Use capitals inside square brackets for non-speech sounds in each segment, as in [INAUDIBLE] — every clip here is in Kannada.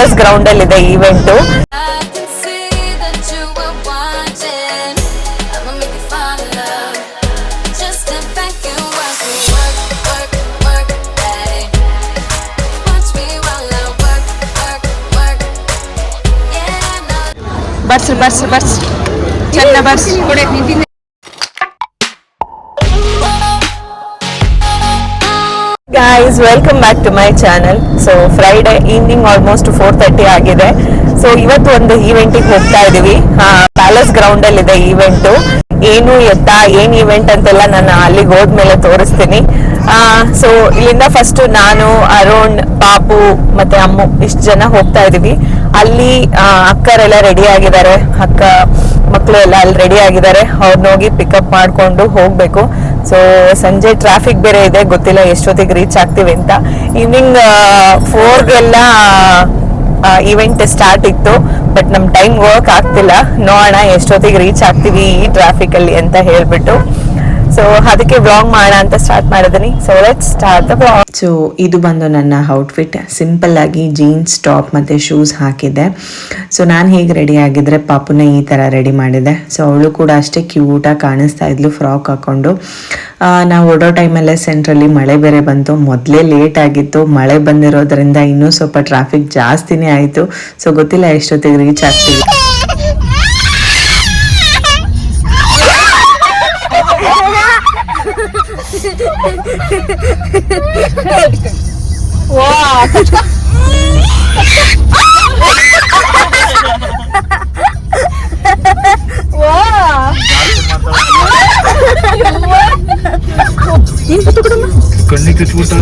ಪ್ಯಾಲೇಸ್ ಗ್ರೌಂಡ್ ಅಲ್ಲಿ ಇದೆ event I can see that you were guys welcome back to my channel so Friday evening almost four thirty ಆಗಿದೆ. ಸೊ ಇವತ್ತು ಒಂದು ಈವೆಂಟಿಗೆ ಹೋಗ್ತಾ ಇದೀವಿ. ಪ್ಯಾಲೇಸ್ ಗ್ರೌಂಡ್ ಅಲ್ಲಿ ಇದೆ ಈವೆಂಟು ಏನು ಎತ್ತ, ಏನ್ ಈವೆಂಟ್ ಅಂತೆಲ್ಲ ನಾನು ಅಲ್ಲಿಗೆ ಹೋದ್ಮೇಲೆ ತೋರಿಸ್ತೀನಿ. ಸೊ ಇಲ್ಲಿಂದ ಫಸ್ಟ್ ನಾನು, ಅರುಣ್, ಪಾಪು ಮತ್ತೆ ಅಮ್ಮು ಇಷ್ಟು ಜನ ಹೋಗ್ತಾ ಇದೀವಿ. ಅಲ್ಲಿ ಅಕ್ಕರೆಲ್ಲ ರೆಡಿ ಆಗಿದ್ದಾರೆ. ಅಕ್ಕ ಮಕ್ಕಳು ಎಲ್ಲ ಅಲ್ಲಿ ರೆಡಿ ಆಗಿದ್ದಾರೆ. ಅವ್ರನ್ನ ಹೋಗಿ ಪಿಕಪ್ ಮಾಡಿಕೊಂಡು ಹೋಗ್ಬೇಕು. ಸೊ ಸಂಜೆ ಟ್ರಾಫಿಕ್ ಬೇರೆ ಇದೆ. ಗೊತ್ತಿಲ್ಲ ಎಷ್ಟೊತ್ತಿಗೆ ರೀಚ್ ಆಗ್ತೀವಿ ಅಂತ. ಈವ್ನಿಂಗ್ ಫೋರ್ಗೆಲ್ಲ ಇವೆಂಟ್ ಸ್ಟಾರ್ಟ್ ಇತ್ತು. ಬಟ್ ನಮ್ಮ ಟೈಮ್ ವರ್ಕ್ ಆಗ್ತಿಲ್ಲ. ನೋಡೋಣ ಎಷ್ಟೊತ್ತಿಗೆ ರೀಚ್ ಆಗ್ತೀವಿ ಈ ಟ್ರಾಫಿಕ್ ಅಲ್ಲಿ ಅಂತ ಹೇಳ್ಬಿಟ್ಟು. ಸೊ ಅದಕ್ಕೆ ಬ್ಲಾಗ್ ಮಾಡೋಣ ಅಂತ ಸ್ಟಾರ್ಟ್ ಮಾಡಿದ್ದೀನಿ so let start the blog so ಇದು ಬಂದು ನನ್ನ ಔಟ್ಫಿಟ್ ಸಿಂಪಲ್ ಆಗಿ ಜೀನ್ಸ್ ಟಾಪ್ ಮತ್ತು ಶೂಸ್ ಹಾಕಿದ್ದೆ ಸೊ ನಾನು ಹೇಗೆ ರೆಡಿ ಆಗಿದ್ರೆ ಪಾಪುನ ಈ ಥರ ರೆಡಿ ಮಾಡಿದೆ. ಸೊ ಅವಳು ಕೂಡ ಅಷ್ಟೇ ಕ್ಯೂಟಾಗಿ ಕಾಣಿಸ್ತಾ ಇದ್ಲು ಫ್ರಾಕ್ ಹಾಕ್ಕೊಂಡು ನಾವು ಓಡೋ ಟೈಮಲ್ಲೇ ಸೆಂಟ್ರಲ್ಲಿ ಮಳೆ ಬೇರೆ ಬಂತು. ಮೊದಲೇ ಲೇಟ್ ಆಗಿತ್ತು. ಮಳೆ ಬಂದಿರೋದ್ರಿಂದ ಇನ್ನೂ ಸ್ವಲ್ಪ ಟ್ರಾಫಿಕ್ ಜಾಸ್ತಿನೇ ಆಯಿತು. ಸೊ ಗೊತ್ತಿಲ್ಲ ಎಷ್ಟೊತ್ತಿಗೆ ರೀಚ್ ಆಗ್ತೀವಿ ಕಣ್ಣಿಗೆ ಕಚ್ಬಿಟ್ಟ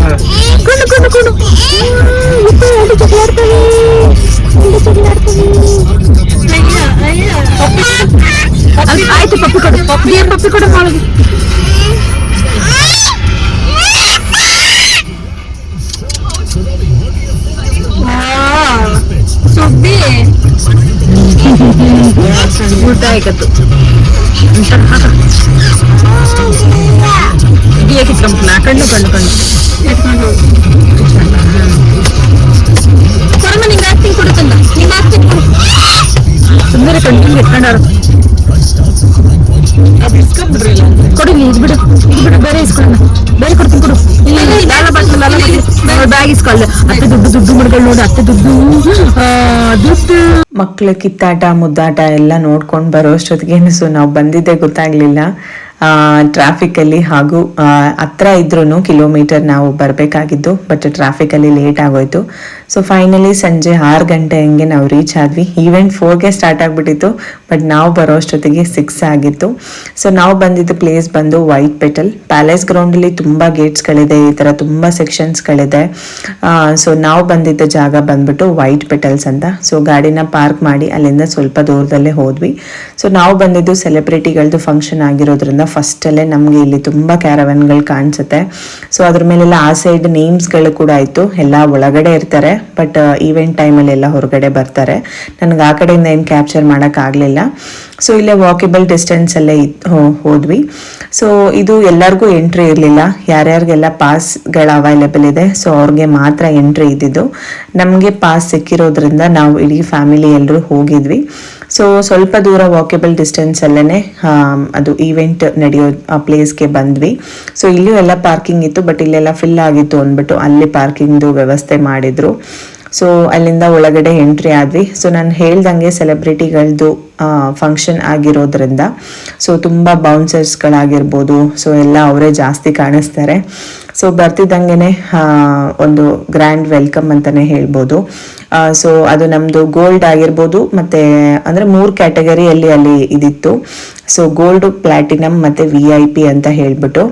ಆಯ್ತು ಪಪ್ಪಿ ಕೊಡು ಪಪ್ಪಿ ಏನ್ ಪಪ್ಪಿ ಕೊಡು ಮಾಳಿಗೆ ಊಟ ಆಯ್ಕತ್ತು ಇಡಿಯ ಕಿತ್ಕೊಂಬಿಟ್ಲ ಕಣ್ಣು ಕಣ್ಣು ಕಣ್ಣು ಕೊಡಮ್ಮ ನಿಂಗೆ ಆಕ್ಟಿಂಗ್ ಕೊಡುತ್ತಲ್ಲ ನಿಂಗೆ ಆಕ್ಟಿಂಗ್ ಕೊಡು ಸುಮ್ಮನೆ ಕಣ್ಣು ಎತ್ಕೊಂಡಾರು ಕೊಡು ನೀ ಇದು ಬಿಡು. ಇದು ಬಿಡು, ಬೇರೆ ಇಸ್ಕೊಳ್ಳೋಣ ಬೇರೆ ಕೊಡ್ತೀನಿ, ಕೊಡು. ಇಲ್ಲ ಬ್ಯಾಗ್ ಇಸ್ಕೊಳ್ಳ ಅತ್ತೆ ದುಡ್ಡು ದುಡ್ಡು ಮಡ್ಗಳು ನೋಡು, ಅತ್ತೆ ದುಡ್ಡು. ದುಡ್ಡು. ಮಕ್ಕಳ ಕಿತ್ತಾಟ, ಮುದ್ದಾಟ ಎಲ್ಲ ನೋಡ್ಕೊಂಡು ಬರೋ ಅಷ್ಟೊತ್ತಿಗೆ ಸೊ, ನಾವು ಬಂದಿದ್ದೆ ಗೊತ್ತಾಗ್ಲಿಲ್ಲ. ಟ್ರಾಫಿಕಲ್ಲಿ ಹಾಗೂ ಹತ್ರ ಇದ್ರೂ ಕಿಲೋಮೀಟರ್ ನಾವು ಬರಬೇಕಾಗಿದ್ದು ಬಟ್ ಟ್ರಾಫಿಕ್ ಅಲ್ಲಿ ಲೇಟ್ ಆಗೋಯ್ತು. ಸೊ ಫೈನಲಿ ಸಂಜೆ ಆರು ಗಂಟೆ ಹಂಗೆ ನಾವು ರೀಚ್ ಆದ್ವಿ. ಈವೆಂಟ್ ಫೋರ್ಗೆ ಸ್ಟಾರ್ಟ್ ಆಗಿಬಿಟ್ಟಿತ್ತು ಬಟ್ ನಾವು ಬರೋ ಅಷ್ಟೊತ್ತಿಗೆ ಸಿಕ್ಸ್ ಆಗಿತ್ತು. ಸೊ ನಾವು ಬಂದಿದ್ದ ಪ್ಲೇಸ್ ಬಂದು ವೈಟ್ ಪೆಟಲ್ ಪ್ಯಾಲೇಸ್ ಗ್ರೌಂಡಲ್ಲಿ ತುಂಬ ಗೇಟ್ಸ್ಗಳಿದೆ ಈ ಥರ ತುಂಬ ಸೆಕ್ಷನ್ಸ್ಗಳಿದೆ ಸೊ ನಾವು ಬಂದಿದ್ದ ಜಾಗ ಬಂದ್ಬಿಟ್ಟು ವೈಟ್ ಪೆಟಲ್ಸ್ ಅಂತ. ಸೊ ಗಾಡಿನ ಪಾರ್ಕ್ ಮಾಡಿ ಅಲ್ಲಿಂದ ಸ್ವಲ್ಪ ದೂರದಲ್ಲೇ ಹೋದ್ವಿ. ಸೊ ನಾವು ಬಂದಿದ್ದು ಸೆಲೆಬ್ರಿಟಿಗಳದ್ದು ಫಂಕ್ಷನ್ ಆಗಿರೋದ್ರಿಂದ ಫಸ್ಟಲ್ಲೇ ನಮಗೆ ಇಲ್ಲಿ ತುಂಬ ಕ್ಯಾರವನ್ಗಳು ಕಾಣಿಸುತ್ತೆ. ಸೊ ಅದ್ರ ಮೇಲೆಲ್ಲ ಆ ಸೈಡ್ ನೇಮ್ಸ್ಗಳು ಕೂಡ ಆಯಿತು ಎಲ್ಲ ಒಳಗಡೆ ಇರ್ತಾರೆ. ಬಟ್ ಈವೆಂಟ್ ಟೈಮಲ್ಲಿ ಎಲ್ಲ ಹೊರಗಡೆ ಬರ್ತಾರೆ. ನನಗೆ ಆ ಕಡೆಯಿಂದ ಏನು ಕ್ಯಾಪ್ಚರ್ ಮಾಡೋಕ್ಕಾಗಲಿಲ್ಲ ಸೊ ಇಲ್ಲೇ ವಾಕೇಬಲ್ ಡಿಸ್ಟೆನ್ಸಲ್ಲೇ ಹೋದ್ವಿ. ಸೊ ಇದು ಎಲ್ಲರಿಗೂ ಎಂಟ್ರಿ ಇರಲಿಲ್ಲ. ಯಾರ್ಯಾರಿಗೆಲ್ಲ ಪಾಸ್ಗಳು ಅವೈಲೇಬಲ್ ಇದೆ ಸೊ ಅವ್ರಿಗೆ ಮಾತ್ರ ಎಂಟ್ರಿ ಇದ್ದಿದ್ದು. ನಮಗೆ ಪಾಸ್ ಸಿಕ್ಕಿರೋದ್ರಿಂದ ನಾವು ಇಡೀ ಫ್ಯಾಮಿಲಿ ಎಲ್ಲರೂ ಹೋಗಿದ್ವಿ. ಸೊ ಸ್ವಲ್ಪ ದೂರ ವಾಕೇಬಲ್ ಡಿಸ್ಟೆನ್ಸಲ್ಲೇ ಅದು ಈವೆಂಟ್ ನಡೆಯೋ, ಆ ಪ್ಲೇಸ್ಗೆ ಬಂದ್ವಿ. ಸೊ ಇಲ್ಲೂ ಎಲ್ಲ ಪಾರ್ಕಿಂಗ್ ಇತ್ತು ಬಟ್ ಇಲ್ಲೆಲ್ಲ ಫಿಲ್ ಆಗಿತ್ತು ಅಂದ್ಬಿಟ್ಟು ಅಲ್ಲಿ ಪಾರ್ಕಿಂಗ್ದು ವ್ಯವಸ್ಥೆ ಮಾಡಿದ್ರು. ಸೊ ಅಲ್ಲಿಂದ ಒಳಗಡೆ ಎಂಟ್ರಿ ಆದ್ವಿ. ಸೊ ನಾನು ಹೇಳ್ದಂಗೆ ಸೆಲೆಬ್ರಿಟಿಗಳದ್ದು ಫಂಕ್ಷನ್ ಆಗಿರೋದ್ರಿಂದ ಸೊ ತುಂಬ ಬೌನ್ಸರ್ಸ್ಗಳಾಗಿರ್ಬೋದು ಸೊ ಎಲ್ಲ ಅವರೇ ಜಾಸ್ತಿ ಕಾಣಿಸ್ತಾರೆ. ಸೊ ಬರ್ತಿದ್ದಂಗೆ ಒಂದು ಗ್ರ್ಯಾಂಡ್ ವೆಲ್ಕಮ್ ಅಂತಲೇ ಹೇಳ್ಬೋದು. ಸೊ ಅದು ನಮ್ಮದು ಗೋಲ್ಡ್ ಆಗಿರ್ಬೋದು, ಮತ್ತು, ಅಂದರೆ ಮೂರು ಕ್ಯಾಟಗರಿಯಲ್ಲಿ ಅಲ್ಲಿ ಇದಿತ್ತು. ಸೊ ಗೋಲ್ಡ್ ಪ್ಲಾಟಿನಮ್ ಮತ್ತು ವಿ ಐ ಪಿ ಅಂತ ಹೇಳಿಬಿಟ್ಟು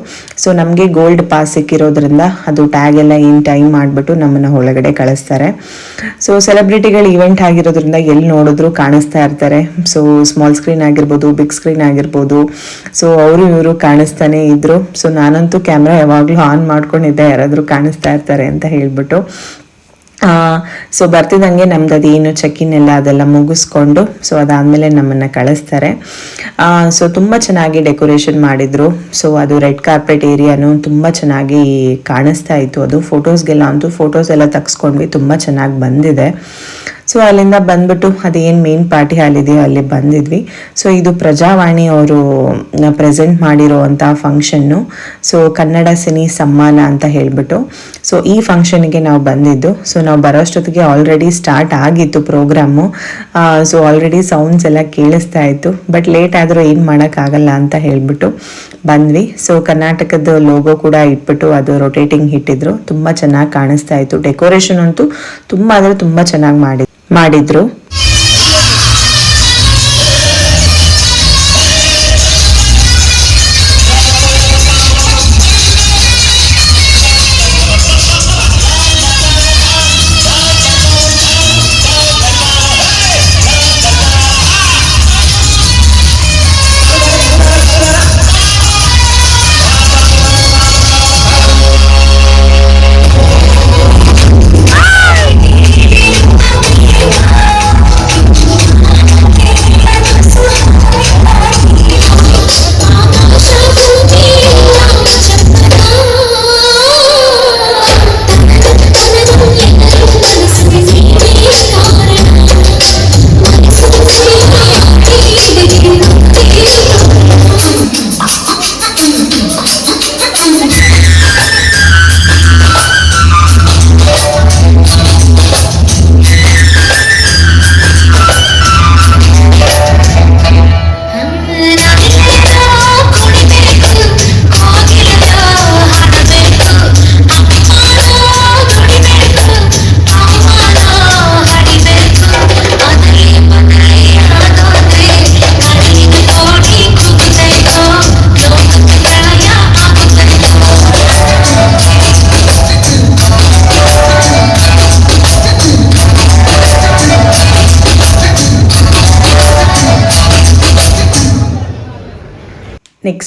ಸೊ ನಮಗೆ ಗೋಲ್ಡ್ ಪಾಸ್ ಸಿಕ್ಕಿರೋದ್ರಿಂದ ಅದು ಟ್ಯಾಗ್ ಎಲ್ಲ ಇನ್ ಟೈಮ್ ಮಾಡಿಬಿಟ್ಟು ನಮ್ಮನ್ನು ಒಳಗಡೆ ಕಳಿಸ್ತಾರೆ. ಸೊ ಸೆಲೆಬ್ರಿಟಿಗಳು ಇವೆಂಟ್ ಆಗಿರೋದ್ರಿಂದ ಎಲ್ಲಿ ನೋಡಿದ್ರು ಕಾಣಿಸ್ತಾ ಇರ್ತಾರೆ. ಸೊ ಸ್ಮಾಲ್ ಸ್ಕ್ರೀನ್ ಆಗಿರ್ಬೋದು ಬಿಗ್ ಸ್ಕ್ರೀನ್ ಆಗಿರ್ಬೋದು. ಸೊ ಅವರು ಇವರು ಕಾಣಿಸ್ತಾನೆ ಇದ್ರು. ಸೊ ನಾನಂತೂ ಕ್ಯಾಮ್ರಾ ಯಾವಾಗಲೂ ಆನ್ ಮಾಡ್ಕೊಂಡಿದ್ದೆ, ಯಾರಾದರೂ ಕಾಣಿಸ್ತಾ ಇರ್ತಾರೆ ಅಂತ ಹೇಳ್ಬಿಟ್ಟು. ಸೊ ಬರ್ತಿದ್ದಂಗೆ ನಮ್ದು ಅದೇನು ಚೆಕ್-ಇನ್ ಎಲ್ಲ ಅದೆಲ್ಲ ಮುಗಿಸ್ಕೊಂಡು ಸೊ ಅದಾದಮೇಲೆ ನಮ್ಮನ್ನು ಕಳಿಸ್ತಾರೆ. ಸೊ ತುಂಬ ಚೆನ್ನಾಗಿ ಡೆಕೋರೇಷನ್ ಮಾಡಿದ್ರು. ಸೊ ಅದು ರೆಡ್ ಕಾರ್ಪೆಟ್ ಏರಿಯಾನು ತುಂಬ ಚೆನ್ನಾಗಿ ಕಾಣಿಸ್ತಾ ಇತ್ತು. ಅದು ಫೋಟೋಸ್ಗೆಲ್ಲ ಅಂತೂ ಫೋಟೋಸ್ ಎಲ್ಲ ತೆಗೆಸ್ಕೊಂಡ್ವಿ. ತುಂಬ ಚೆನ್ನಾಗಿ ಬಂದಿದೆ. ಸೊ ಅಲ್ಲಿಂದ ಬಂದ್ಬಿಟ್ಟು ಅದೇನು ಮೇನ್ ಪಾರ್ಟಿ ಹಾಲ್ ಇದೆಯೋ ಅಲ್ಲಿ ಬಂದಿದ್ವಿ. ಸೊ ಇದು ಪ್ರಜಾವಾಣಿ ಅವರು ಪ್ರೆಸೆಂಟ್ ಮಾಡಿರುವಂಥ ಫಂಕ್ಷನ್ನು ಸೊ ಕನ್ನಡ ಸಿನಿ ಸಮ್ಮಾನ ಅಂತ ಹೇಳ್ಬಿಟ್ಟು. ಸೊ ಈ ಫಂಕ್ಷನ್ಗೆ ನಾವು ಬಂದಿದ್ದು. ಸೊ ನಾವು ಬರೋಷ್ಟೊತ್ತಿಗೆ ಆಲ್ರೆಡಿ ಸ್ಟಾರ್ಟ್ ಆಗಿತ್ತು ಪ್ರೋಗ್ರಾಮು ಸೊ ಆಲ್ರೆಡಿ ಸೌಂಡ್ಸ್ ಎಲ್ಲ ಕೇಳಿಸ್ತಾ ಇತ್ತು. ಬಟ್ ಲೇಟ್ ಆದರೂ ಏನು ಮಾಡೋಕ್ಕಾಗಲ್ಲ ಅಂತ ಹೇಳ್ಬಿಟ್ಟು ಬಂದ್ವಿ. ಸೊ ಕರ್ನಾಟಕದ ಲೋಗೋ ಕೂಡ ಇಟ್ಬಿಟ್ಟು ಅದು ರೊಟೇಟಿಂಗ್ ಇಟ್ಟಿದ್ರು ತುಂಬ ಚೆನ್ನಾಗಿ ಕಾಣಿಸ್ತಾ ಇತ್ತು. ಡೆಕೋರೇಷನ್ ಅಂತೂ ತುಂಬ ಅಂದರೆ ತುಂಬ ಚೆನ್ನಾಗಿ ಮಾಡಿ ಮಾಡಿದ್ರು.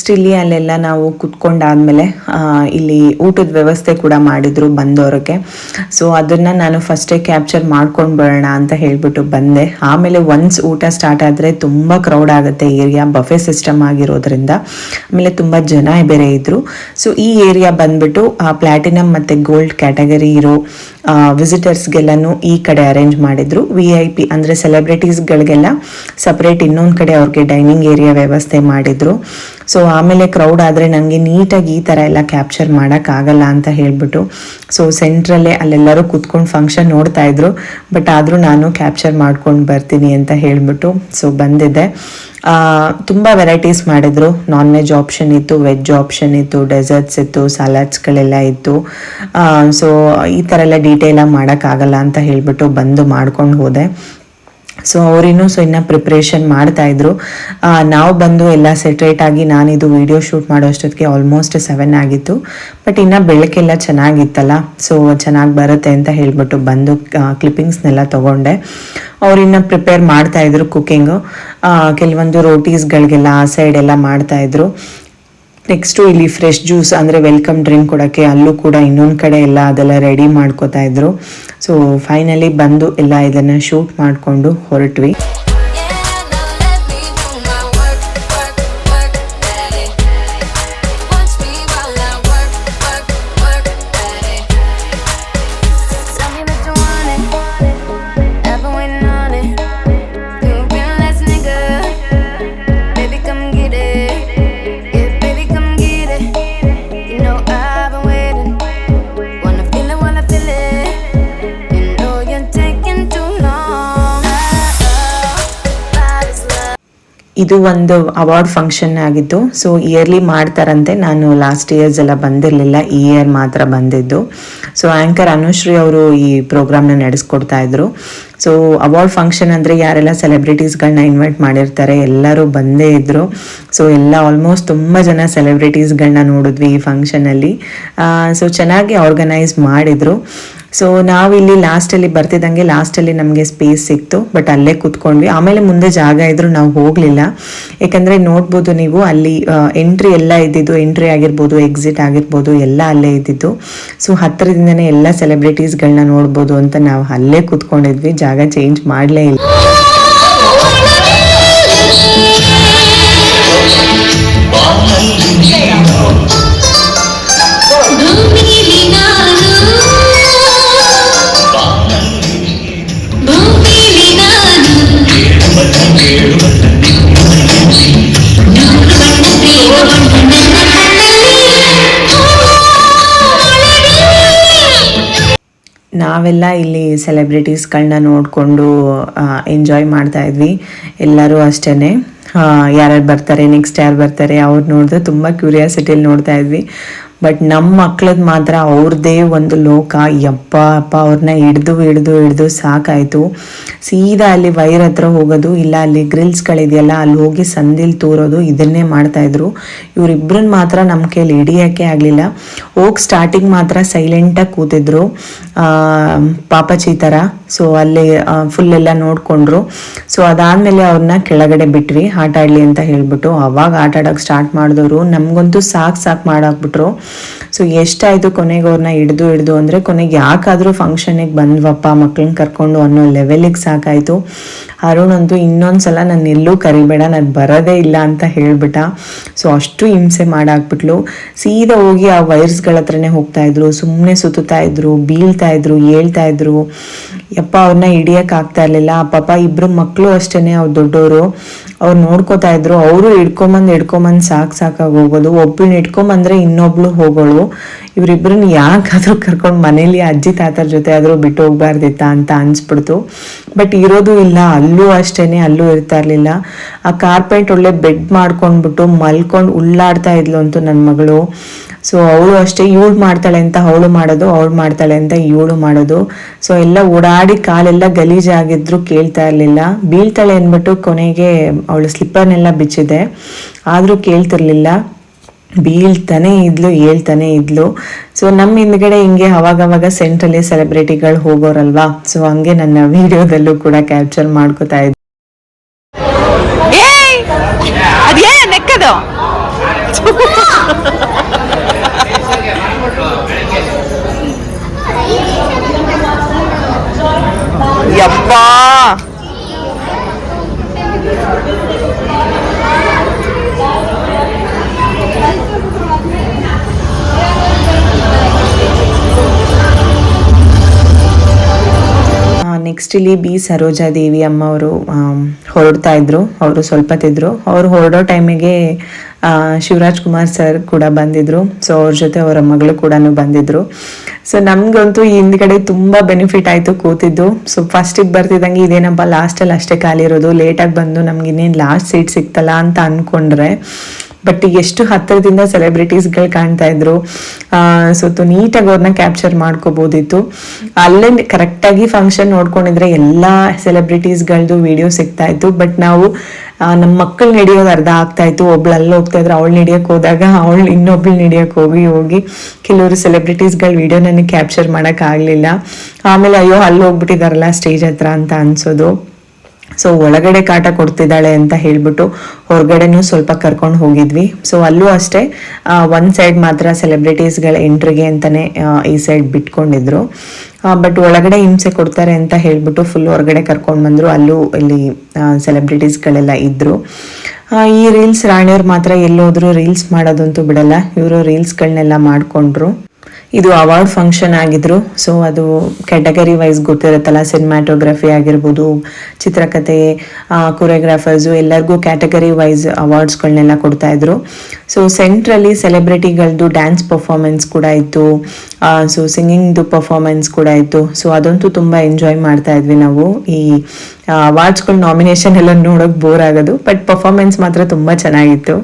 ನೆಕ್ಸ್ಟ್ ಇಲ್ಲಿ ಅಲ್ಲೆಲ್ಲ ನಾವು ಕುತ್ಕೊಂಡಾದ್ಮೇಲೆ ಇಲ್ಲಿ ಊಟದ ವ್ಯವಸ್ಥೆ ಕೂಡ ಮಾಡಿದ್ರು ಬಂದವ್ರಿಗೆ ಸೊ ಅದನ್ನ ನಾನು ಫಸ್ಟೇ ಕ್ಯಾಪ್ಚರ್ ಮಾಡ್ಕೊಂಡು ಬರೋಣ ಅಂತ ಹೇಳ್ಬಿಟ್ಟು ಬಂದೆ. ಆಮೇಲೆ ಒನ್ಸ್ ಊಟ ಸ್ಟಾರ್ಟ್ ಆದರೆ ತುಂಬ ಕ್ರೌಡ್ ಆಗುತ್ತೆ ಏರಿಯಾ ಬಫೆ ಸಿಸ್ಟಮ್ ಆಗಿರೋದ್ರಿಂದ. ಆಮೇಲೆ ತುಂಬ ಜನ ಬೇರೆ ಇದ್ರು. ಸೊ ಈ ಏರಿಯಾ ಬಂದ್ಬಿಟ್ಟು ಪ್ಲಾಟಿನಮ್ ಮತ್ತು ಗೋಲ್ಡ್ ಕ್ಯಾಟಗರಿ ಇರೋ ವಿಸಿಟರ್ಸ್ಗೆಲ್ಲನೂ ಈ ಕಡೆ ಅರೇಂಜ್ ಮಾಡಿದ್ರು. ವಿ ಐ ಪಿ ಅಂದರೆ ಸೆಲೆಬ್ರಿಟೀಸ್ಗಳಿಗೆಲ್ಲ ಸಪ್ರೇಟ್ ಇನ್ನೊಂದು ಕಡೆ ಅವ್ರಿಗೆ ಡೈನಿಂಗ್ ಏರಿಯಾ ವ್ಯವಸ್ಥೆ ಮಾಡಿದ್ರು. ಸೊ ಆಮೇಲೆ ಕ್ರೌಡ್ ಆದರೆ ನನಗೆ ನೀಟಾಗಿ ಈ ಥರ ಎಲ್ಲ ಕ್ಯಾಪ್ಚರ್ ಮಾಡೋಕ್ಕಾಗಲ್ಲ ಅಂತ ಹೇಳ್ಬಿಟ್ಟು ಸೊ ಸೆಂಟ್ರಲ್ಲೇ ಅಲ್ಲೆಲ್ಲರೂ ಕೂತ್ಕೊಂಡು ಫಂಕ್ಷನ್ ನೋಡ್ತಾ ಇದ್ರು. ಬಟ್ ಆದರೂ ನಾನು ಕ್ಯಾಪ್ಚರ್ ಮಾಡ್ಕೊಂಡು ಬರ್ತೀನಿ ಅಂತ ಹೇಳ್ಬಿಟ್ಟು ಸೊ ಬಂದಿದ್ದೆ. ತುಂಬ ವೆರೈಟೀಸ್ ಮಾಡಿದ್ರು. ನಾನ್ ವೆಜ್ ಆಪ್ಷನ್ ಇತ್ತು ವೆಜ್ ಆಪ್ಷನ್ ಇತ್ತು ಡೆಸರ್ಟ್ಸ್ ಇತ್ತು ಸಲಾಡ್ಸ್ಗಳೆಲ್ಲ ಇತ್ತು. ಸೊ ಈ ಥರ ಎಲ್ಲ ಡೀಟೇಲಾಗಿ ಮಾಡೋಕ್ಕಾಗಲ್ಲ ಅಂತ ಹೇಳಿಬಿಟ್ಟು ಬಂದು ಮಾಡ್ಕೊಂಡು ಹೋದೆ. ಸೊ ಅವರಿನ್ನೂ ಸೊ ಇನ್ನು ಪ್ರಿಪ್ರೇಷನ್ ಮಾಡ್ತಾ ಇದ್ರು. ಆ, ನಾವು ಬಂದು ಎಲ್ಲ ಸೆಟ್ರೇಟ್ ಆಗಿ ನಾನಿದು ವಿಡಿಯೋ ಶೂಟ್ ಮಾಡೋ ಅಷ್ಟೊತ್ತಿಗೆ ಆಲ್ಮೋಸ್ಟ್ ಸೆವೆನ್ ಆಗಿತ್ತು. ಬಟ್ ಇನ್ನು ಬೆಳಕೆಲ್ಲ ಚೆನ್ನಾಗಿತ್ತಲ್ಲ. ಸೊ ಚೆನ್ನಾಗಿ ಬರುತ್ತೆ ಅಂತ ಹೇಳ್ಬಿಟ್ಟು ಬಂದು ಕ್ಲಿಪ್ಪಿಂಗ್ಸ್ನೆಲ್ಲ ತೊಗೊಂಡೆ. ಅವ್ರಿನ್ನ ಪ್ರಿಪೇರ್ ಮಾಡ್ತಾ ಇದ್ರು ಕುಕ್ಕಿಂಗು ಕೆಲವೊಂದು ರೋಟೀಸ್ಗಳಿಗೆಲ್ಲ ಆ ಸೈಡ್ ಎಲ್ಲ ಮಾಡ್ತಾ ಇದ್ರು. ನೆಕ್ಸ್ಟು ಇಲ್ಲಿ ಫ್ರೆಶ್ ಜ್ಯೂಸ್ ಅಂದರೆ ವೆಲ್ಕಮ್ ಡ್ರಿಂಕ್ ಕೊಡೋಕ್ಕೆ ಅಲ್ಲೂ ಕೂಡ ಇನ್ನೊಂದು ಕಡೆ ಎಲ್ಲ ಅದೆಲ್ಲ ರೆಡಿ ಮಾಡ್ಕೋತಾ ಇದ್ರು. ಸೊ ಫೈನಲಿ ಬಂದು ಎಲ್ಲ ಇದನ್ನು ಶೂಟ್ ಮಾಡಿಕೊಂಡು ಹೊರಟ್ವಿ. ಇದು ಒಂದು ಅವಾರ್ಡ್ ಫಂಕ್ಷನ್ ಆಗಿತ್ತು ಸೊ ಇಯರ್ಲಿ ಮಾಡ್ತಾರಂತೆ. ನಾನು ಲಾಸ್ಟ್ ಇಯರ್ಸ್ ಎಲ್ಲ ಬಂದಿರಲಿಲ್ಲ, ಈ ಇಯರ್ ಮಾತ್ರ ಬಂದಿದ್ದು. ಸೊ ಆ್ಯಂಕರ್ ಅನುಶ್ರೀ ಅವರು ಈ ಪ್ರೋಗ್ರಾಮ್ನ ನಡೆಸ್ಕೊಡ್ತಾ ಇದ್ರು. ಸೊ ಅವಾರ್ಡ್ ಫಂಕ್ಷನ್ ಅಂದರೆ ಯಾರೆಲ್ಲ ಸೆಲೆಬ್ರಿಟೀಸ್ಗಳನ್ನ ಇನ್ವೈಟ್ ಮಾಡಿರ್ತಾರೆ, ಎಲ್ಲರೂ ಬಂದೇ ಇದ್ದರು ಸೊ ಎಲ್ಲ ಆಲ್ಮೋಸ್ಟ್ ತುಂಬ ಜನ ಸೆಲೆಬ್ರಿಟೀಸ್ಗಳನ್ನ ನೋಡಿದ್ವಿ ಈ ಫಂಕ್ಷನಲ್ಲಿ ಸೊ ಚೆನ್ನಾಗಿ ಆರ್ಗನೈಸ್ ಮಾಡಿದರು. ಸೊ ನಾವಿಲ್ಲಿ ಲಾಸ್ಟಲ್ಲಿ ಬರ್ತಿದ್ದಂಗೆ ಲಾಸ್ಟಲ್ಲಿ ನಮಗೆ ಸ್ಪೇಸ್ ಸಿಕ್ತು ಬಟ್ ಅಲ್ಲೇ ಕೂತ್ಕೊಂಡ್ವಿ. ಆಮೇಲೆ ಮುಂದೆ ಜಾಗ ಇದ್ರು ನಾವು ಹೋಗಲಿಲ್ಲ. ಯಾಕಂದ್ರೆ ನೋಡ್ಬೋದು ನೀವು, ಅಲ್ಲಿ ಎಂಟ್ರಿ ಎಲ್ಲ ಇದ್ದಿದ್ದು ಎಂಟ್ರಿ ಆಗಿರ್ಬೋದು ಎಕ್ಸಿಟ್ ಆಗಿರ್ಬೋದು, ಎಲ್ಲ ಅಲ್ಲೇ ಇದ್ದಿದ್ದು. ಸೊ ಹತ್ತಿರದಿಂದನೇ ಎಲ್ಲ ಸೆಲೆಬ್ರಿಟೀಸ್ಗಳನ್ನ ನೋಡ್ಬೋದು ಅಂತ ನಾವು ಅಲ್ಲೇ ಕೂತ್ಕೊಂಡಿದ್ವಿ. ಜಾಗ ಚೇಂಜ್ ಮಾಡಲೇ ಇಲ್ಲ. ನಾವೆಲ್ಲ ಇಲ್ಲಿ ಸೆಲೆಬ್ರಿಟೀಸ್ಗಳನ್ನ ನೋಡಿಕೊಂಡು ಎಂಜಾಯ್ ಮಾಡ್ತಾ ಇದ್ವಿ. ಎಲ್ಲರೂ ಅಷ್ಟೇ ಯಾರ್ಯಾರು ಬರ್ತಾರೆ ನೆಕ್ಸ್ಟ್ ಯಾರು ಬರ್ತಾರೆ, ಅವ್ರು ನೋಡಿದ್ರೆ ತುಂಬ ಕ್ಯೂರಿಯಾಸಿಟಿಯಲ್ಲಿ ನೋಡ್ತಾ ಇದ್ವಿ. ಬಟ್ ನಮ್ಮ ಮಕ್ಳದ್ ಮಾತ್ರ ಅವ್ರದ್ದೇ ಒಂದು ಲೋಕ. ಯಪ್ಪ ಅಪ್ಪ ಅವ್ರನ್ನ ಹಿಡ್ದು ಹಿಡ್ದು ಹಿಡ್ದು ಸಾಕಾಯಿತು. ಸೀದಾ ಅಲ್ಲಿ ವೈರ್ ಹತ್ರ ಹೋಗೋದು, ಇಲ್ಲ ಅಲ್ಲಿ ಗ್ರಿಲ್ಸ್ಗಳಿದೆಯಲ್ಲ ಅಲ್ಲಿ ಹೋಗಿ ಸಂದಿಲ್ ತೂರೋದು, ಇದನ್ನೇ ಮಾಡ್ತಾಯಿದ್ರು ಇವರಿಬ್ಬರನ್ನ ಮಾತ್ರ ನಮ್ಮ ಕೈಲಿ ಹಿಡಿಯೋಕ್ಕೆ ಆಗಲಿಲ್ಲ. ಹೋಗಿ ಸ್ಟಾರ್ಟಿಂಗ್ ಮಾತ್ರ ಸೈಲೆಂಟಾಗಿ ಕೂತಿದ್ರು. ಪಾಪಚಿ ಥರ ಸೊ ಅಲ್ಲಿ ಫುಲ್ ಎಲ್ಲ ನೋಡಿಕೊಂಡ್ರು. ಸೊ ಅದಾದಮೇಲೆ ಅವ್ರನ್ನ ಕೆಳಗಡೆ ಬಿಟ್ವಿ ಆಟ ಆಡಲಿ ಅಂತ ಹೇಳ್ಬಿಟ್ಟು ಅವಾಗ ಆಟ ಆಡೋಕೆ ಸ್ಟಾರ್ಟ್ ಮಾಡಿದವರು. ನಮಗಂತೂ ಸಾಕು ಸಾಕು ಮಾಡಾಕ್ಬಿಟ್ರು. ಸೊ ಎಷ್ಟಾಯಿತು ಕೊನೆಗೆ ಅವ್ರನ್ನ ಹಿಡ್ದು ಹಿಡ್ದು ಅಂದರೆ ಕೊನೆಗೆ ಯಾಕಾದರೂ ಫಂಕ್ಷನಿಗೆ ಬಂದ್ವಪ್ಪ ಮಕ್ಳನ್ನ ಕರ್ಕೊಂಡು ಅನ್ನೋ ಲೆವೆಲಿಗೆ ಸಾಕಾಯಿತು. ಅರುಣ್ ಅಂತೂ ಇನ್ನೊಂದು ಸಲ ನಾನು ಎಲ್ಲೂ ಕರಿಬೇಡ, ನಾನು ಬರೋದೇ ಇಲ್ಲ ಅಂತ ಹೇಳ್ಬಿಟ್ಟ. ಸೊ ಅಷ್ಟು ಹಿಂಸೆ ಮಾಡಾಕ್ಬಿಟ್ಲು. ಸೀದಾ ಹೋಗಿ ಆ ವೈರ್ಸ್ಗಳ ಹತ್ರನೇ ಹೋಗ್ತಾ ಇದ್ರು. ಸುಮ್ಮನೆ ಸುತ್ತುತ್ತಾ ಇದ್ರು, ಬೀಳ್ತಾ ಇದ್ರು ಹೇಳ್ತಾ ಇದ್ರು. ಯಪ್ಪ ಅವ್ರನ್ನ ಹಿಡಿಯಕ್ ಆಗ್ತಾ ಇರ್ಲಿಲ್ಲ. ಪಾಪ ಇಬ್ರು ಮಕ್ಕಳು ಅಷ್ಟೇನೆ ಅವ್ರು ದೊಡ್ಡವರು ಅವ್ರು ನೋಡ್ಕೋತಾ ಇದ್ರು. ಅವರು ಹಿಡ್ಕೊಂಬಂದು ಹಿಡ್ಕೊಂಬಂದು ಸಾಕ್ ಸಾಕಾಗಿ ಹೋಗೋದು. ಒಬ್ಬಳನ್ನ ಹಿಡ್ಕೊಂಬಂದ್ರೆ ಇನ್ನೊಬ್ಳು ಹೋಗೋಳು. ಇವ್ರಿಬ್ರನ್ನ ಯಾಕಾದರೂ ಕರ್ಕೊಂಡು ಮನೇಲಿ ಅಜ್ಜಿ ತಾತರ ಜೊತೆ ಆದ್ರೂ ಬಿಟ್ಟು ಹೋಗ್ಬಾರ್ದಿತ್ತ ಅಂತ ಅನಿಸ್ಬಿಡ್ತು. ಬಟ್ ಇರೋದು ಇಲ್ಲ. ಅಲ್ಲೂ ಅಷ್ಟೇನೆ, ಅಲ್ಲೂ ಇರ್ತಾ ಇರಲಿಲ್ಲ. ಆ ಕಾರ್ಪೆಂಟ್ ಒಳ್ಳೆ ಬೆಡ್ ಮಾಡ್ಕೊಂಡ್ಬಿಟ್ಟು ಮಲ್ಕೊಂಡು ಉಳ್ಳಾಡ್ತಾ ಇದ್ಲು ಅಂತೂ ನನ್ನ ಮಗಳು. ಸೊ ಅವಳು ಅಷ್ಟೇ ಇವಳು ಮಾಡ್ತಾಳೆ ಅಂತ ಅವಳು ಮಾಡೋದು, ಅವಳು ಮಾಡ್ತಾಳೆ ಅಂತ ಇವಳು ಮಾಡೋದು. ಸೊ ಎಲ್ಲ ಓಡಾಡಿ ಕಾಲೆಲ್ಲ ಗಲೀಜಾಗಿದ್ರು ಕೇಳ್ತಾ ಇರಲಿಲ್ಲ. ಬೀಳ್ತಾಳೆ ಅಂದ್ಬಿಟ್ಟು ಕೊನೆಗೆ ಅವಳು ಸ್ಲಿಪ್ಪರ್ನೆಲ್ಲ ಬಿಚ್ಚಿದೆ. ಆದರೂ ಕೇಳ್ತಿರ್ಲಿಲ್ಲ. ಬೀಳ್ತಾನೆ ಇದ್ಲು, ಹೇಳ್ತಾನೆ ಇದ್ಲು. ಸೊ ನಮ್ಮ ಹಿಂದ್ಗಡೆ ಹಿಂಗೆ ಅವಾಗವಾಗ ಸೆಂಟ್ರಲ್ಲಿ ಸೆಲೆಬ್ರಿಟಿಗಳು ಹೋಗೋರಲ್ವಾ? ಸೊ ಹಂಗೆ ನನ್ನ [LAUGHS] ವಿಡಿಯೋದಲ್ಲೂ ಕೂಡ ಕ್ಯಾಪ್ಚರ್ ಮಾಡ್ಕೋತಾ ಇದ್ದೆ ಅದೇ ನೆಕ್ಕದು ಯಪ್ಪಾ ನೆಕ್ಸ್ಟ್ ಇಲ್ಲಿ ಬಿ ಸರೋಜಾದೇವಿ ಅಮ್ಮ ಅವರು ಹೊರಡ್ತಾ ಇದ್ರು. ಅವರು ಸ್ವಲ್ಪ ತಿದ್ರು ಅವ್ರು ಹೊರಡೋ ಟೈಮಿಗೆ ಶಿವರಾಜ್ ಕುಮಾರ್ ಸರ್ ಕೂಡ ಬಂದಿದ್ರು. ಸೊ ಅವ್ರ ಜೊತೆ ಅವರ ಮಗಳು ಕೂಡ ಬಂದಿದ್ರು. ಸೊ ನಮ್ಗಂತೂ ಹಿಂದ್ಗಡೆ ತುಂಬಾ ಬೆನಿಫಿಟ್ ಆಯ್ತು ಕೂತಿದ್ದು. ಸೊ ಫಸ್ಟಿಗೆ ಬರ್ತಿದ್ದಂಗೆ ಇದೇನಪ್ಪ ಲಾಸ್ಟಲ್ಲಿ ಅಷ್ಟೇ ಖಾಲಿ ಇರೋದು. ಲೇಟಾಗಿ ಬಂದು ನಮ್ಗೆ ಇನ್ನೇನು ಲಾಸ್ಟ್ ಸೀಟ್ ಸಿಗ್ತಲ್ಲ ಅಂತ ಅನ್ಕೊಂಡ್ರೆ ಬಟ್ ಎಷ್ಟು ಹತ್ತಿರದಿಂದ ಸೆಲೆಬ್ರಿಟೀಸ್ಗಳು ಕಾಣ್ತಾ ಇದ್ರು ಸೊ ನೀಟಾಗಿ ಅವ್ರನ್ನ ಕ್ಯಾಪ್ಚರ್ ಮಾಡ್ಕೋಬೋದಿತ್ತು. ಅಲ್ಲೇ ಕರೆಕ್ಟಾಗಿ ಫಂಕ್ಷನ್ ನೋಡ್ಕೊಂಡಿದ್ರೆ ಎಲ್ಲ ಸೆಲೆಬ್ರಿಟೀಸ್ಗಳದ್ದು ವಿಡಿಯೋ ಸಿಗ್ತಾ ಇತ್ತು. ಬಟ್ ನಾವು ನಮ್ಮ ಮಕ್ಕಳು ನಡೆಯೋದು ಅರ್ಧ ಆಗ್ತಾ ಇತ್ತು. ಒಬ್ಳು ಅಲ್ಲಿ ಹೋಗ್ತಾ ಇದ್ರು, ಅವಳು ನಡೆಯಕ್ಕೆ ಹೋದಾಗ ಅವಳು ಇನ್ನೊಬ್ಳು ನಡೆಯಕ್ಕೆ ಹೋಗಿ ಹೋಗಿ ಕೆಲವರು ಸೆಲೆಬ್ರಿಟೀಸ್ಗಳ ವಿಡಿಯೋ ನನಗೆ ಕ್ಯಾಪ್ಚರ್ ಮಾಡಕ್ ಆಗ್ಲಿಲ್ಲ. ಆಮೇಲೆ ಅಯ್ಯೋ ಅಲ್ಲಿ ಹೋಗ್ಬಿಟ್ಟಿದಾರಲ್ಲ ಸ್ಟೇಜ್ ಹತ್ರ ಅಂತ ಅನ್ಸೋದು. ಸೊ ಒಳಗಡೆ ಕಾಟ ಕೊಡ್ತಿದ್ದಾಳೆ ಅಂತ ಹೇಳ್ಬಿಟ್ಟು ಹೊರಗಡೆನೂ ಸ್ವಲ್ಪ ಕರ್ಕೊಂಡು ಹೋಗಿದ್ವಿ. ಸೊ ಅಲ್ಲೂ ಅಷ್ಟೇ ಒಂದು ಸೈಡ್ ಮಾತ್ರ ಸೆಲೆಬ್ರಿಟೀಸ್ಗಳ ಎಂಟ್ರಿಗೆ ಅಂತಾನೆ ಆ, ಈ ಸೈಡ್ ಬಿಟ್ಕೊಂಡಿದ್ರು. ಬಟ್ ಒಳಗಡೆ ಹಿಂಸೆ ಕೊಡ್ತಾರೆ ಅಂತ ಹೇಳ್ಬಿಟ್ಟು ಫುಲ್ ಹೊರಗಡೆ ಕರ್ಕೊಂಡು ಬಂದ್ರು. ಅಲ್ಲೂ ಇಲ್ಲಿ ಸೆಲೆಬ್ರಿಟೀಸ್ಗಳೆಲ್ಲ ಇದ್ದರು ಈ ರೀಲ್ಸ್ ರಾಣಿಯವ್ರು ಮಾತ್ರ ಎಲ್ಲೋದ್ರು ರೀಲ್ಸ್ ಮಾಡೋದಂತೂ ಬಿಡಲ್ಲ. ಇವರು ರೀಲ್ಸ್ಗಳನ್ನೆಲ್ಲ ಮಾಡ್ಕೊಂಡ್ರು. ಇದು ಅವಾರ್ಡ್ ಫಂಕ್ಷನ್ ಆಗಿದ್ರು. ಸೊ ಅದು ಕ್ಯಾಟಗರಿ ವೈಸ್ ಗೊತ್ತಿರುತ್ತಲ್ಲ ಸಿನಿಮ್ಯಾಟೋಗ್ರಫಿ ಆಗಿರ್ಬೋದು ಚಿತ್ರಕಥೆ ಕೊರಿಯೋಗ್ರಾಫರ್ಸು ಎಲ್ಲರಿಗೂ ಕ್ಯಾಟಗರಿ ವೈಸ್ ಅವಾರ್ಡ್ಸ್ಗಳನ್ನೆಲ್ಲ ಕೊಡ್ತಾ ಇದ್ರು. ಸೊ ಸೆಂಟ್ರಲ್ಲಿ ಸೆಲೆಬ್ರಿಟಿಗಳದ್ದು ಡ್ಯಾನ್ಸ್ ಪರ್ಫಾರ್ಮೆನ್ಸ್ ಕೂಡ ಇತ್ತು. ಸೊ ಸಿಂಗಿಂಗ್ದು ಪರ್ಫಾರ್ಮೆನ್ಸ್ ಕೂಡ ಇತ್ತು. ಸೊ ಅದಂತೂ ತುಂಬ ಎಂಜಾಯ್ ಮಾಡ್ತಾ ಇದ್ವಿ ನಾವು. ಈ ಅವಾರ್ಡ್ಸ್ಗಳ ನಾಮಿನೇಷನ್ ಎಲ್ಲ ನೋಡೋಕೆ ಬೋರ್ ಆಗೋದು ಬಟ್ ಪರ್ಫಾರ್ಮೆನ್ಸ್ ಮಾತ್ರ ತುಂಬ ಚೆನ್ನಾಗಿತ್ತು.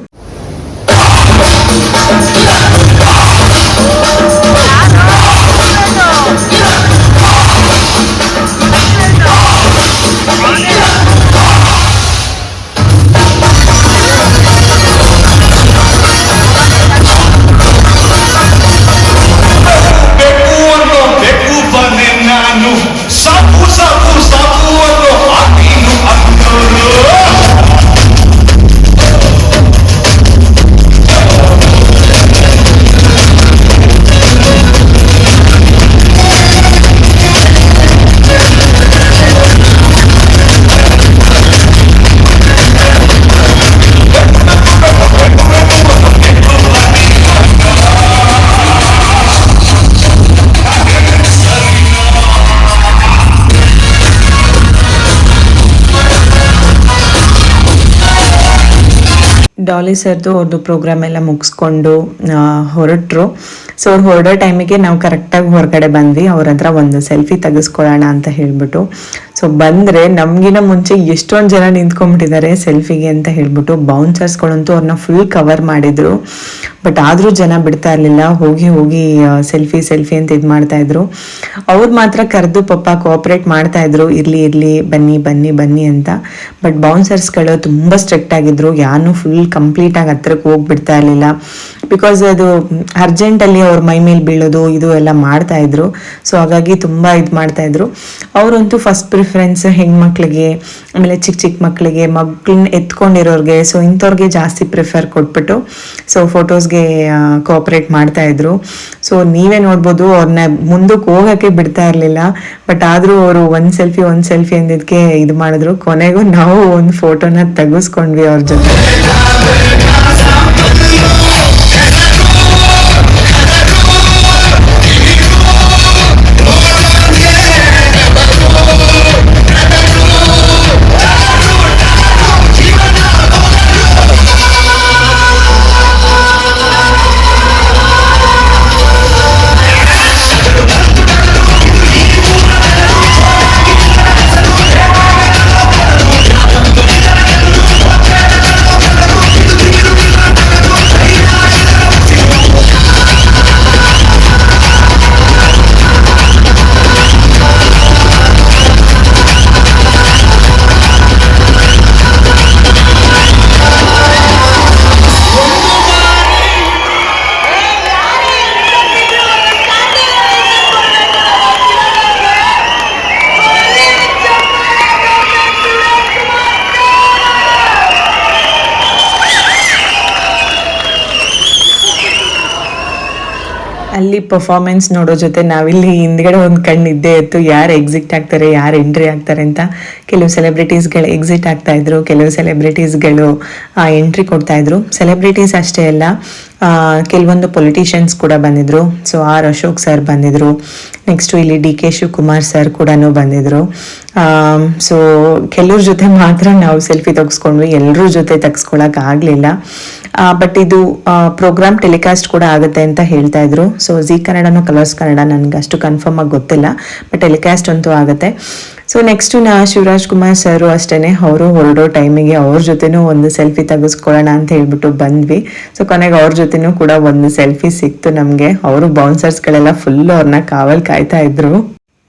ಡಾಲಿ ಸರ್ದು ಅವ್ರದ್ದು ಪ್ರೋಗ್ರಾಮ್ ಎಲ್ಲ ಮುಗಿಸ್ಕೊಂಡು ಹೊರಟರು. ಸೊ ಅವ್ರು ಹೊರಡೋ ಟೈಮಿಗೆ ನಾವು ಕರೆಕ್ಟಾಗಿ ಹೊರಗಡೆ ಬಂದ್ವಿ. ಅವ್ರ ಹತ್ರ ಒಂದು ಸೆಲ್ಫಿ ತೆಗೆಸ್ಕೊಳ್ಳೋಣ ಅಂತ ಹೇಳ್ಬಿಟ್ಟು. ಸೊ ಬಂದರೆ ನಮಗಿನ ಮುಂಚೆ ಎಷ್ಟೊಂದು ಜನ ನಿಂತ್ಕೊಂಡ್ಬಿಟ್ಟಿದ್ದಾರೆ ಸೆಲ್ಫಿಗೆ ಅಂತ ಹೇಳ್ಬಿಟ್ಟು ಬೌನ್ಸರ್ಸ್ಗಳಂತೂ ಅವ್ರನ್ನ ಫುಲ್ ಕವರ್ ಮಾಡಿದ್ರು. ಬಟ್ ಆದರೂ ಜನ ಬಿಡ್ತಾ ಇರಲಿಲ್ಲ. ಹೋಗಿ ಹೋಗಿ ಸೆಲ್ಫಿ ಸೆಲ್ಫಿ ಅಂತ ಇದು ಮಾಡ್ತಾ ಇದ್ರು. ಅವ್ರು ಮಾತ್ರ ಕರೆದು ಪಪ್ಪ ಮಾಡ್ತಾ ಇದ್ರು. ಇರ್ಲಿ ಇರ್ಲಿ, ಬನ್ನಿ ಬನ್ನಿ ಬನ್ನಿ ಅಂತ. ಬಟ್ ಬೌನ್ಸರ್ಸ್ಗಳು ತುಂಬ ಸ್ಟ್ರಿಕ್ಟ್ ಆಗಿದ್ರು. ಯಾರು ಫುಲ್ ಕಂಪ್ಲೀಟ್ ಆಗಿ ಹತ್ರಕ್ಕೆ ಹೋಗ್ಬಿಡ್ತಾ ಇರಲಿಲ್ಲ. ಬಿಕಾಸ್ ಅದು ಅರ್ಜೆಂಟಲ್ಲಿ ಅವ್ರ ಮೈ ಮೇಲೆ ಬೀಳೋದು, ಇದು ಎಲ್ಲ ಮಾಡ್ತಾ ಇದ್ರು. ಸೊ ಹಾಗಾಗಿ ತುಂಬ ಇದು ಮಾಡ್ತಾ ಇದ್ರು. ಅವರಂತೂ ಫಸ್ಟ್ ಪ್ರಿಫರೆನ್ಸ್ ಹೆಣ್ಮಕ್ಳಿಗೆ, ಆಮೇಲೆ ಚಿಕ್ಕ ಚಿಕ್ಕ ಮಕ್ಕಳಿಗೆ ಮಕ್ಕಳನ್ನ ಎತ್ಕೊಂಡಿರೋರಿಗೆ ಸೊ ಇಂಥವ್ರಿಗೆ ಜಾಸ್ತಿ ಪ್ರಿಫರ್ ಕೊಟ್ಬಿಟ್ಟು ಸೊ ಫೋಟೋಸ್ಗೆ ಕೋಆಪ್ರೇಟ್ ಮಾಡ್ತಾ ಇದ್ರು. ಸೊ ನೀವೇ ನೋಡ್ಬೋದು ಅವ್ರನ್ನ ಮುಂದಕ್ಕೆ ಹೋಗೋಕ್ಕೆ ಬಿಡ್ತಾ ಇರಲಿಲ್ಲ. ಬಟ್ ಆದರೂ ಅವರು ಒಂದು ಸೆಲ್ಫಿ ಒಂದು ಸೆಲ್ಫಿ ಅಂದಿದ್ದಕ್ಕೆ ಇದು ಮಾಡಿದ್ರು. ಕೊನೆಗೂ ನಾವು ಒಂದು ಫೋಟೋನ ತೆಗೆಸ್ಕೊಂಡ್ವಿ ಅವ್ರ ಜೊತೆ. ಅಲ್ಲಿ ಪರ್ಫಾರ್ಮೆನ್ಸ್ ನೋಡೋ ಜೊತೆ ನಾವಿಲ್ಲಿ ಹಿಂದ್ಗಡೆ ಒಂದು ಕಣ್ಣು ಇದ್ದೇ ಇತ್ತು. ಯಾರು ಎಕ್ಸಿಟ್ ಆಗ್ತಾರೆ, ಯಾರು ಎಂಟ್ರಿ ಆಗ್ತಾರೆ ಅಂತ ಕೆಲವು ಸೆಲೆಬ್ರಿಟೀಸ್ಗಳು ಎಕ್ಸಿಟ್ ಆಗ್ತಾ ಇದ್ರು, ಕೆಲವು ಸೆಲೆಬ್ರಿಟೀಸ್ಗಳು ಎಂಟ್ರಿ ಕೊಡ್ತಾ ಇದ್ರು. ಸೆಲೆಬ್ರಿಟೀಸ್ ಅಷ್ಟೇ ಅಲ್ಲ ಕೆಲವೊಂದು ಪೊಲಿಟಿಷಿಯನ್ಸ್ ಕೂಡ ಬಂದಿದ್ರು. ಸೊ ಆರ್ ಅಶೋಕ್ ಸರ್ ಬಂದಿದ್ರು. ನೆಕ್ಸ್ಟು ಇಲ್ಲಿ ಡಿ ಕೆ ಶಿವಕುಮಾರ್ ಸರ್ ಕೂಡ ಬಂದಿದ್ರು. ಸೊ ಕೆಲವ್ರ ಜೊತೆ ಮಾತ್ರ ನಾವು ಸೆಲ್ಫಿ ತೆಗೆಸ್ಕೊಂಡ್ವಿ. ಎಲ್ಲರ ಜೊತೆ ತೆಗೆಸ್ಕೊಳಕ್ ಆಗಲಿಲ್ಲ. ಬಟ್ ಇದು ಪ್ರೋಗ್ರಾಮ್ ಟೆಲಿಕಾಸ್ಟ್ ಕೂಡ ಆಗುತ್ತೆ ಅಂತ ಹೇಳ್ತಾ ಇದ್ರು. ಸೊ ಜಿ ಕನ್ನಡನೂ ಕಲರ್ಸ್ ಕನ್ನಡ ನನಗೆ ಅಷ್ಟು ಕನ್ಫರ್ಮ್ ಆಗಿ ಗೊತ್ತಿಲ್ಲ ಬಟ್ ಟೆಲಿಕಾಸ್ಟ್ ಅಂತೂ ಆಗುತ್ತೆ. ಸೊ ನೆಕ್ಸ್ಟು ನಾ ಶಿವರಾಜ್ ಕುಮಾರ್ ಸರು ಅಷ್ಟೇ ಅವರು ಹೊರಡೋ ಟೈಮಿಗೆ ಅವ್ರ ಜೊತೆನೂ ಒಂದು ಸೆಲ್ಫಿ ತೆಗೆಸ್ಕೊಳ್ಳೋಣ ಅಂತ ಹೇಳ್ಬಿಟ್ಟು ಬಂದ್ವಿ. ಸೊ ಕೊನೆಗೆ ಅವ್ರ ಜೊತೆನೂ ಕೂಡ ಒಂದು ಸೆಲ್ಫಿ ಸಿಕ್ತು ನಮಗೆ. ಅವರು ಬೌನ್ಸರ್ಸ್ಗಳೆಲ್ಲ ಫುಲ್ ಅವ್ರನ್ನ ಕಾವಲ್ ಕಾಯ್ತಾ ಇದ್ರು.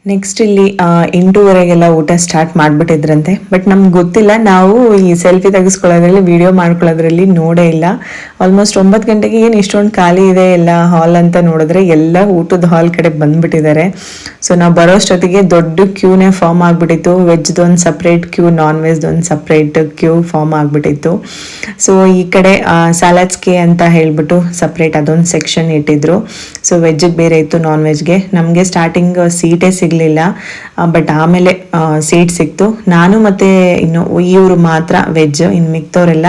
ನೆಕ್ಸ್ಟ್ ಇಲ್ಲಿ ಎಂಟೂವರೆಗೆಲ್ಲ ಊಟ ಸ್ಟಾರ್ಟ್ ಮಾಡಿಬಿಟ್ಟಿದ್ರಂತೆ. ಬಟ್ ನಮ್ಗೆ ಗೊತ್ತಿಲ್ಲ, ನಾವು ಈ ಸೆಲ್ಫಿ ತೆಗೆಸ್ಕೊಳ್ಳೋದ್ರಲ್ಲಿ ವಿಡಿಯೋ ಮಾಡ್ಕೊಳ್ಳೋದ್ರಲ್ಲಿ ನೋಡೇ ಇಲ್ಲ. ಆಲ್ಮೋಸ್ಟ್ ಒಂಬತ್ತು ಗಂಟೆಗೆ ಏನು ಇಷ್ಟೊಂದು ಖಾಲಿ ಇದೆ, ಎಲ್ಲ ಹಾಲ್ ಅಂತ ನೋಡಿದ್ರೆ ಎಲ್ಲ ಊಟದ ಹಾಲ್ ಕಡೆ ಬಂದ್ಬಿಟ್ಟಿದ್ದಾರೆ. ಸೊ ನಾವು ಬರೋಷ್ಟೊತ್ತಿಗೆ ದೊಡ್ಡ ಕ್ಯೂನೇ ಫಾರ್ಮ್ ಆಗಿಬಿಟ್ಟಿತ್ತು. ವೆಜ್ದು ಒಂದು ಸಪ್ರೇಟ್ ಕ್ಯೂ ನಾನ್ ವೆಜ್ದು ಒಂದು ಸಪ್ರೇಟ್ ಕ್ಯೂ ಫಾರ್ಮ್ ಆಗಿಬಿಟ್ಟಿತ್ತು. ಸೊ ಈ ಕಡೆ ಸ್ಯಾಲಡ್ಸ್ಗೆ ಅಂತ ಹೇಳಿಬಿಟ್ಟು ಸಪ್ರೇಟ್ ಅದೊಂದು ಸೆಕ್ಷನ್ ಇಟ್ಟಿದ್ರು. ಸೊ ವೆಜ್ಗೆ ಬೇರೆ ಇತ್ತು ನಾನ್ ವೆಜ್ಗೆ ನಮಗೆ ಸ್ಟಾರ್ಟಿಂಗ್ ಸೀಟೇ ಸಿಗಲಿಲ್ಲ. ಬಟ್ ಆಮೇಲೆ ಸೀಟ್ ಸಿಕ್ತು. ನಾನು ಮತ್ತು ಇನ್ನು ಇವರು ಮಾತ್ರ ವೆಜ್ ಇನ್ನು ಮಿಕ್ತವರೆಲ್ಲ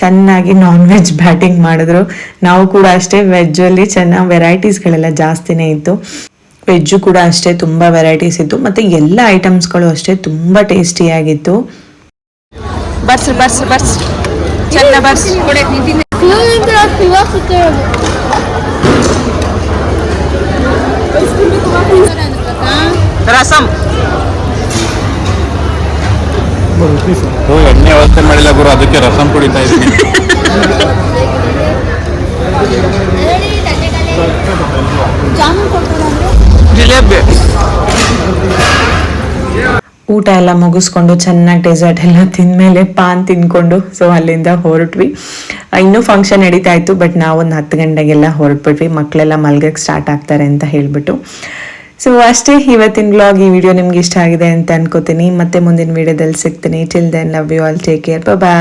ಚೆನ್ನಾಗಿ ನಾನ್ ವೆಜ್ ಬ್ಯಾಟಿಂಗ್ ಮಾಡಿದ್ರು. ನಾವು ಕೂಡ ಅಷ್ಟೇ ವೆಜ್ಜಲ್ಲಿ ಚೆನ್ನಾಗಿ ವೆರೈಟೀಸ್ಗಳೆಲ್ಲ ಜಾಸ್ತಿನೇ ಇತ್ತು. ವೆಜ್ಜು ಕೂಡ ಅಷ್ಟೇ ತುಂಬ ವೆರೈಟೀಸ್ ಇತ್ತು. ಮತ್ತು ಎಲ್ಲ ಐಟಮ್ಸ್ಗಳು ಅಷ್ಟೇ ತುಂಬ ಟೇಸ್ಟಿಯಾಗಿತ್ತು ಬರ್ಸ್ರಿ ಬರ್ಸ್ರಿ ಬರ್ಸ್ರಿ ಚೆನ್ನ ಬರ್ಸ್ರಿ ರಸಂ. ಎಣ್ಣೆ ವ್ಯವಸ್ಥೆ ಮಾಡಿಲ್ಲ ಗುರು ಅದಕ್ಕೆ ರಸಂ ಕುಡಿತಾ ಇದ್ದೀನಿ. ಜಿಲೇಬಿ. ಊಟ ಎಲ್ಲ ಮುಗಿಸ್ಕೊಂಡು ಚೆನ್ನಾಗಿ ಡೆಸರ್ಟ್ ಎಲ್ಲ ತಿಂದ್ಮೇಲೆ ಪಾನ್ ತಿನ್ಕೊಂಡು ಸೊ ಅಲ್ಲಿಂದ ಹೊರಟ್ವಿ. ಇನ್ನೂ ಫಂಕ್ಷನ್ ನಡೀತಾ ಇತ್ತು ಬಟ್ ನಾವು ಒಂದು ಹತ್ತು ಗಂಟೆಗೆಲ್ಲ ಹೊರಟ್ಬಿಟ್ವಿ. ಮಕ್ಕಳೆಲ್ಲ ಮಲ್ಗಕ್ಕೆ ಸ್ಟಾರ್ಟ್ ಆಗ್ತಾರೆ ಅಂತ ಹೇಳ್ಬಿಟ್ಟು. ಸೊ ಅಷ್ಟೇ ಇವತ್ತಿನ ಬ್ಲಾಗ್ ಈ ವಿಡಿಯೋ ನಿಮ್ಗೆ ಇಷ್ಟ ಆಗಿದೆ ಅಂತ ಅನ್ಕೋತೀನಿ. ಮತ್ತೆ ಮುಂದಿನ ವಿಡಿಯೋದಲ್ಲಿ ಸಿಗ್ತೀನಿ. Till then love you all take care bye